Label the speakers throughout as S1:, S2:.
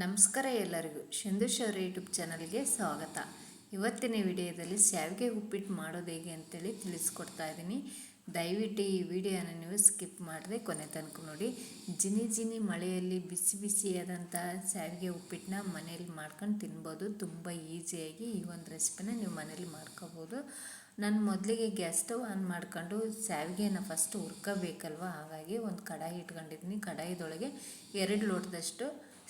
S1: ನಮಸ್ಕಾರ ಎಲ್ಲರಿಗೂ. ಶಂದುಶ್ ಯೂಟ್ಯೂಬ್ ಚಾನಲ್ಗೆ ಸ್ವಾಗತ. ಇವತ್ತಿನ ವಿಡಿಯೋದಲ್ಲಿ ಶಾವಿಗೆ ಉಪ್ಪಿಟ್ಟು ಮಾಡೋದು ಹೇಗೆ ಅಂತೇಳಿ ತಿಳಿಸ್ಕೊಡ್ತಾ ಇದ್ದೀನಿ. ದಯವಿಟ್ಟು ಈ ವಿಡಿಯೋನ ನೀವು ಸ್ಕಿಪ್ ಮಾಡಿದೆ ಕೊನೆ ತನಕ ನೋಡಿ. ಜಿನಿ ಜಿನಿ ಮಳೆಯಲ್ಲಿ ಬಿಸಿ ಬಿಸಿಯಾದಂಥ ಶಾವಿಗೆ ಉಪ್ಪಿಟ್ಟನ್ನ ಮನೇಲಿ ಮಾಡ್ಕೊಂಡು ತಿನ್ಬೋದು. ತುಂಬ ಈಸಿಯಾಗಿ ಈ ಒಂದು ರೆಸಿಪಿನ ನೀವು ಮನೇಲಿ ಮಾಡ್ಕೋಬೋದು. ನಾನು ಮೊದಲಿಗೆ ಗ್ಯಾಸ್ ಸ್ಟವ್ ಆನ್ ಮಾಡ್ಕೊಂಡು ಶಾವಿಗೆನ ಫಸ್ಟ್ ಹುರ್ಕೋಬೇಕಲ್ವ? ಹಾಗಾಗಿ ಒಂದು ಕಡಾಯಿ ಇಟ್ಕೊಂಡಿದ್ದೀನಿ. ಕಡಾಯಿದೊಳಗೆ ಎರಡು ಲೋಟದಷ್ಟು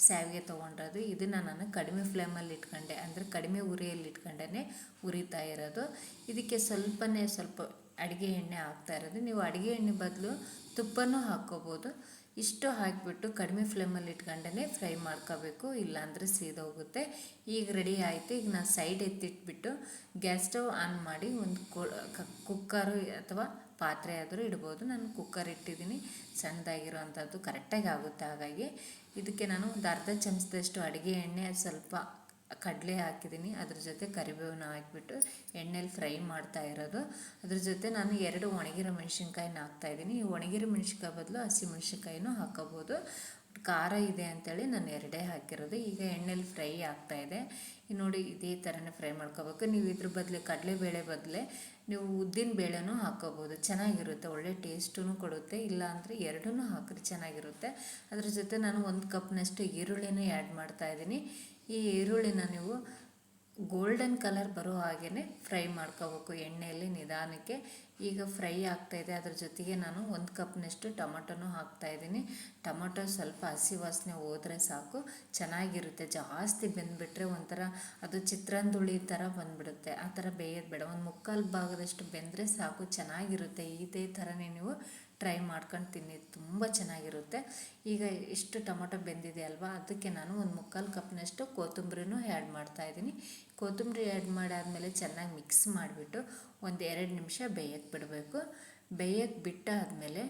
S1: ಶಾವಿಗೆ ತೊಗೊಂಡಿರೋದು ಇದನ್ನು ನಾನು ಕಡಿಮೆ ಫ್ಲೇಮಲ್ಲಿ ಇಟ್ಕೊಂಡೆ. ಅಂದರೆ ಕಡಿಮೆ ಉರಿಯಲ್ಲಿ ಇಟ್ಕೊಂಡೇ ಉರಿತಾ ಇರೋದು. ಇದಕ್ಕೆ ಸ್ವಲ್ಪನೇ ಸ್ವಲ್ಪ ಅಡುಗೆ ಎಣ್ಣೆ ಹಾಕ್ತಾ ಇರೋದು. ನೀವು ಅಡುಗೆ ಎಣ್ಣೆ ಬದಲು ತುಪ್ಪನೂ ಹಾಕ್ಕೋಬೋದು. ಇಷ್ಟು ಹಾಕಿಬಿಟ್ಟು ಕಡಿಮೆ ಫ್ಲೇಮಲ್ಲಿ ಇಟ್ಕೊಂಡೇ ಫ್ರೈ ಮಾಡ್ಕೋಬೇಕು. ಇಲ್ಲಾಂದರೆ ಸೀದೋಗುತ್ತೆ. ಈಗ ರೆಡಿ ಆಯಿತು. ಈಗ ನಾನು ಸೈಡ್ ಎತ್ತಿಟ್ಬಿಟ್ಟು ಗ್ಯಾಸ್ ಸ್ಟವ್ ಆನ್ ಮಾಡಿ ಒಂದು ಕುಕ್ಕರು ಅಥವಾ ಪಾತ್ರೆ ಆದರೂ ಇಡ್ಬೋದು. ನಾನು ಕುಕ್ಕರ್ ಇಟ್ಟಿದ್ದೀನಿ. ಸಣ್ಣದಾಗಿರೋವಂಥದ್ದು ಕರೆಕ್ಟಾಗಿ ಆಗುತ್ತೆ ಹಾಗಾಗಿ ಇದಕ್ಕೆ ನಾನು ಒಂದು ಅರ್ಧ ಚಮಚದಷ್ಟು ಅಡುಗೆ ಎಣ್ಣೆ, ಸ್ವಲ್ಪ ಕಡಲೆ ಹಾಕಿದ್ದೀನಿ. ಅದ್ರ ಜೊತೆ ಕರಿಬೇವನ್ನ ಹಾಕಿಬಿಟ್ಟು ಎಣ್ಣೆಲಿ ಫ್ರೈ ಮಾಡ್ತಾ ಇರೋದು. ಅದ್ರ ಜೊತೆ ನಾನು ಎರಡು ಒಣಗಿರೋ ಮೆಣಸಿನ್ಕಾಯಿನ ಹಾಕ್ತಾಯಿದ್ದೀನಿ ಈ ಒಣಗಿರೋ ಮೆಣಸಿನ್ಕಾಯಿ ಬದಲು ಹಸಿ ಮೆಣಸಿನ್ಕಾಯಿನೂ ಹಾಕೋಬೋದು. ಖಾರ ಇದೆ ಅಂತೇಳಿ ನಾನು ಎರಡೇ ಹಾಕಿರೋದು. ಈಗ ಎಣ್ಣೆಲಿ ಫ್ರೈ ಆಗ್ತಾ ಇದೆ. ನೋಡಿ ಇದೇ ಥರನೇ ಫ್ರೈ ಮಾಡ್ಕೋಬೇಕು. ನೀವು ಇದ್ರ ಬದಲು ಕಡಲೆಬೇಳೆ ಬದಲೇ ನೀವು ಉದ್ದಿನ ಬೇಳೆನೂ ಹಾಕೋಬೋದು. ಚೆನ್ನಾಗಿರುತ್ತೆ. ಒಳ್ಳೆ ಟೇಸ್ಟೂ ಕೊಡುತ್ತೆ. ಇಲ್ಲ ಅಂದರೆ ಎರಡೂ ಹಾಕಿದ್ರೆ ಚೆನ್ನಾಗಿರುತ್ತೆ. ಅದ್ರ ಜೊತೆ ನಾನು ಒಂದು ಕಪ್ನಷ್ಟು ಈರುಳ್ಳಿನೂ ಆ್ಯಡ್ ಮಾಡ್ತಾಯಿದ್ದೀನಿ ಈ ಈರುಳ್ಳಿನ ನೀವು ಗೋಲ್ಡನ್ ಕಲರ್ ಬರೋ ಹಾಗೆಯೇ ಫ್ರೈ ಮಾಡ್ಕೋಬೇಕು ಎಣ್ಣೆಯಲ್ಲಿ ನಿಧಾನಕ್ಕೆ. ಈಗ ಫ್ರೈ ಆಗ್ತಾ ಇದೆ. ಅದ್ರ ಜೊತೆಗೆ ನಾನು ಒಂದು ಕಪ್ನಷ್ಟು ಹಾಕ್ತಾ ಹಾಕ್ತಾಯಿದ್ದೀನಿ ಟೊಮೊಟೊ ಸ್ವಲ್ಪ ಹಸಿ ವಾಸನೆ ಹೋದರೆ ಸಾಕು. ಚೆನ್ನಾಗಿರುತ್ತೆ. ಜಾಸ್ತಿ ಬೆಂದುಬಿಟ್ರೆ ಒಂಥರ ಅದು ಚಿತ್ರಾಂದುಳಿ ಥರ ಬಂದುಬಿಡುತ್ತೆ. ಆ ಥರ ಬೇಯೋದು ಬೇಡ. ಒಂದು ಮುಕ್ಕಾಲು ಭಾಗದಷ್ಟು ಬೆಂದರೆ ಸಾಕು. ಚೆನ್ನಾಗಿರುತ್ತೆ. ಇದೇ ಥರನೇ ನೀವು ಟ್ರೈ ಮಾಡ್ಕೊಂಡು ತಿನ್ನಿ ತುಂಬ ಚೆನ್ನಾಗಿರುತ್ತೆ. ಈಗ ಇಷ್ಟು ಟೊಮೊಟೊ ಬೆಂದಿದೆ ಅಲ್ವಾ? ಅದಕ್ಕೆ ನಾನು ಒಂದು ಮುಕ್ಕಾಲು ಕಪ್ನಷ್ಟು ಕೊತ್ತಂಬರಿನೂ ಆ್ಯಡ್ ಮಾಡ್ತಾಯಿದ್ದೀನಿ ಕೊತ್ತಂಬರಿ ಆ್ಯಡ್ ಮಾಡಾದಮೇಲೆ ಚೆನ್ನಾಗಿ ಮಿಕ್ಸ್ ಮಾಡಿಬಿಟ್ಟು ಒಂದು ಎರಡು ನಿಮಿಷ ಬೇಯಕ್ಕೆ ಬಿಡಬೇಕು. ಬೇಯಕ್ಕೆ ಬಿಟ್ಟಾದಮೇಲೆ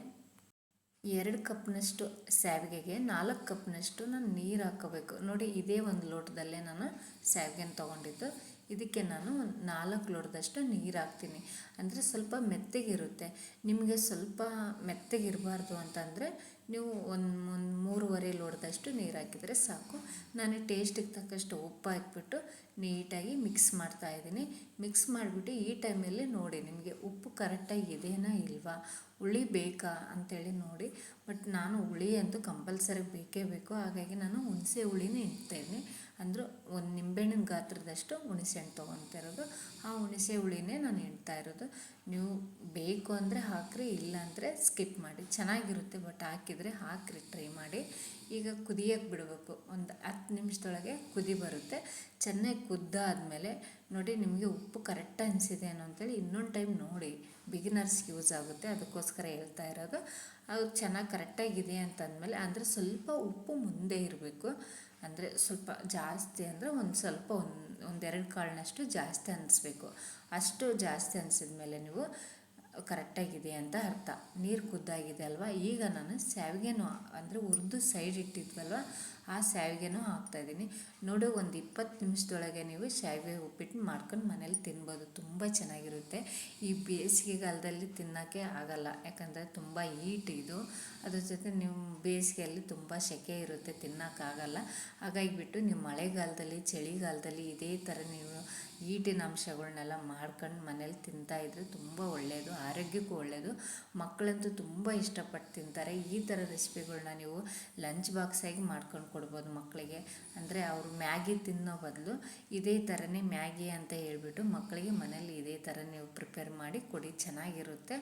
S1: ಎರಡು ಕಪ್ನಷ್ಟು ಸ್ಯಾವಿಗೆಗೆ, ನಾಲ್ಕು ಕಪ್ನಷ್ಟು ನಾನು ನೀರು ಹಾಕೋಬೇಕು ನೋಡಿ, ಇದೇ ಒಂದು ಲೋಟದಲ್ಲೇ ನಾನು ಸ್ಯಾವಿಗೆನ ತೊಗೊಂಡಿದ್ದು. ಇದಕ್ಕೆ ನಾನು ನಾಲ್ಕು ಲೋಟದಷ್ಟು ನೀರು ಹಾಕ್ತೀನಿ. ಅಂದರೆ ಸ್ವಲ್ಪ ಮೆತ್ತಗಿರುತ್ತೆ. ನಿಮಗೆ ಸ್ವಲ್ಪ ಮೆತ್ತಗಿರಬಾರ್ದು ಅಂತಂದರೆ ನೀವು ಒಂದು ಒಂದು ಮೂರುವರೆ ಲೋಟದಷ್ಟು ನೀರು ಹಾಕಿದರೆ ಸಾಕು. ನಾನು ಟೇಸ್ಟಿಗೆ ತಕ್ಕಷ್ಟು ಉಪ್ಪು ಹಾಕಿಬಿಟ್ಟು ನೀಟಾಗಿ ಮಿಕ್ಸ್ ಮಾಡ್ತಾ ಇದ್ದೀನಿ. ಮಿಕ್ಸ್ ಮಾಡಿಬಿಟ್ಟು ಈ ಟೈಮಲ್ಲಿ ನೋಡಿ, ನಿಮಗೆ ಉಪ್ಪು ಕರೆಕ್ಟಾಗಿ ಇದೆಯಾ ಇಲ್ವಾ? ಹುಳಿ ಬೇಕಾ ಅಂತೇಳಿ ನೋಡಿ. ಬಟ್ ನಾನು ಹುಳಿ ಅಂತೂ ಕಂಪಲ್ಸರಿ ಬೇಕೇ ಬೇಕು. ಹಾಗಾಗಿ ನಾನು ಹುಣಸೆ ಹುಳಿನೇ ಇಡ್ತೇನೆ ಅಂದರೂ ಒಂದು ನಿಂಬೆಹಣ್ಣಿನ ಗಾತ್ರದಷ್ಟು ಹುಣಸೆ ಹಣ್ಣು ತೊಗೊತಿರೋದು ಆ ಹುಣಸೆ ಹುಳಿನೇ ನಾನು ಇಡ್ತಾ ಇರೋದು. ನೀವು ಬೇಕು ಅಂದರೆ ಹಾಕ್ರಿ, ಇಲ್ಲ ಅಂದರೆ ಸ್ಕಿಪ್ ಮಾಡಿ. ಚೆನ್ನಾಗಿರುತ್ತೆ, ಬಟ್ ಹಾಕಿದರೆ ಹಾಕ್ರಿ, ಟ್ರೈ ಮಾಡಿ. ಈಗ ಕುದಿಯೋಕ್ಕೆ ಬಿಡಬೇಕು. ಒಂದು ಹತ್ತು ನಿಮಿಷದೊಳಗೆ ಕುದಿ ಬರುತ್ತೆ. ಚೆನ್ನಾಗಿ ಕುದ್ದಾದಮೇಲೆ ನೋಡಿ ನಿಮಗೆ ಉಪ್ಪು ಕರೆಕ್ಟ್ ಅನಿಸಿದೆ ಅನ್ನೋ ಅಂತೇಳಿ ಇನ್ನೊಂದು ಟೈಮ್ ನೋಡಿ. ಬಿಗಿನರ್ಸ್ ಯೂಸ್ ಆಗುತ್ತೆ. ಅದಕ್ಕೋಸ್ಕರ ಹೇಳ್ತಾ ಇರೋದು. ಅದು ಚೆನ್ನಾಗಿ ಕರೆಕ್ಟಾಗಿದೆ ಅಂತಂದಮೇಲೆ ಅಂದರೆ ಸ್ವಲ್ಪ ಉಪ್ಪು ಮುಂದೆ ಇರಬೇಕು. ಅಂದರೆ ಸ್ವಲ್ಪ ಜಾಸ್ತಿ ಅಂದರೆ ಒಂದು ಸ್ವಲ್ಪ ಒಂದು ಒಂದೆರಡು ಕಾಳಿನಷ್ಟು ಜಾಸ್ತಿ ಅನ್ನಿಸ್ಬೇಕು ಅಷ್ಟು ಜಾಸ್ತಿ ಅನಿಸಿದ ಮೇಲೆ ನೀವು ಕರೆಕ್ಟಾಗಿದೆ ಅಂತ ಅರ್ಥ. ನೀರು ಕುದ್ದಾಗಿದೆ ಅಲ್ವಾ? ಈಗ ನಾನು ಸ್ಯಾವಿಗೆನೂ, ಅಂದರೆ ಹುರಿದು ಸೈಡ್ ಇಟ್ಟಿದ್ವಲ್ವ? ಆ ಸ್ಯಾವಿಗೆನೂ ಹಾಕ್ತಾಯಿದ್ದೀನಿ ನೋಡು, ಒಂದು ಇಪ್ಪತ್ತು ನಿಮಿಷದೊಳಗೆ ನೀವು ಶಾವಿಗೆ ಉಪ್ಪಿಟ್ಟು ಮಾಡ್ಕೊಂಡು ಮನೇಲಿ ತಿನ್ಬೋದು. ತುಂಬ ಚೆನ್ನಾಗಿರುತ್ತೆ. ಈ ಬೇಸಿಗೆಗಾಲದಲ್ಲಿ ತಿನ್ನೋಕ್ಕೆ ಆಗಲ್ಲ. ಯಾಕಂದರೆ ತುಂಬ ಹೀಟ್ ಇದು. ಅದ್ರ ಜೊತೆ ನೀವು ಬೇಸಿಗೆಯಲ್ಲಿ ತುಂಬ ಸೆಕೆ ಇರುತ್ತೆ, ತಿನ್ನೋಕ್ಕಾಗಲ್ಲ. ಹಾಗಾಗಿ ಬಿಟ್ಟು ನೀವು ಮಳೆಗಾಲದಲ್ಲಿ, ಚಳಿಗಾಲದಲ್ಲಿ ಇದೇ ಥರ ನೀವು ಈಟಿನ ಅಂಶಗಳನ್ನೆಲ್ಲ ಮಾಡ್ಕೊಂಡು ಮನೇಲಿ ತಿಂತಾಯಿದ್ರೆ ತುಂಬ ಒಳ್ಳೆಯದು ಆರೋಗ್ಯಕ್ಕೂ ಒಳ್ಳೆಯದು ಮಕ್ಕಳಂತೂ ತುಂಬ ಇಷ್ಟಪಟ್ಟು ತಿಂತಾರೆ. ಈ ಥರ ರೆಸಿಪಿಗಳನ್ನ ನೀವು ಲಂಚ್ ಬಾಕ್ಸಾಗಿ ಮಾಡ್ಕೊಂಡು ಕೊಡ್ಬೋದು ಮಕ್ಕಳಿಗೆ ಅಂದರೆ ಅವರು ಮ್ಯಾಗಿ ತಿನ್ನೋ ಬದಲು ಇದೇ ಥರನೇ ಮ್ಯಾಗಿ ಅಂತ ಹೇಳಿಬಿಟ್ಟು ಮಕ್ಕಳಿಗೆ ಮನೇಲಿ ಇದೇ ಥರ ನೀವು ಪ್ರಿಪೇರ್ ಮಾಡಿ ಕೊಡಿ, ಚೆನ್ನಾಗಿರುತ್ತೆ.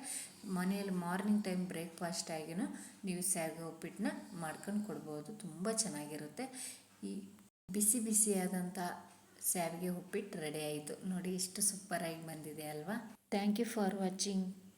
S1: ಮನೆಯಲ್ಲಿ ಮಾರ್ನಿಂಗ್ ಟೈಮ್ ಬ್ರೇಕ್ಫಾಸ್ಟ್ ಆಗಿನೂ ನೀವು ಸ್ಯಾಗ ಉಪ್ಪಿಟ್ಟನ್ನ ಮಾಡ್ಕೊಂಡು ಕೊಡ್ಬೋದು. ತುಂಬ ಚೆನ್ನಾಗಿರುತ್ತೆ. ಈ ಬಿಸಿ ಬಿಸಿಯಾದಂಥ ಸ್ಯಾವಿಗೆ ಉಪ್ಪಿಟ್ಟು ರೆಡಿ ಆಯಿತು. ನೋಡಿ ಎಷ್ಟು ಸೂಪರಾಗಿ ಬಂದಿದೆ ಅಲ್ವಾ? Thank you for watching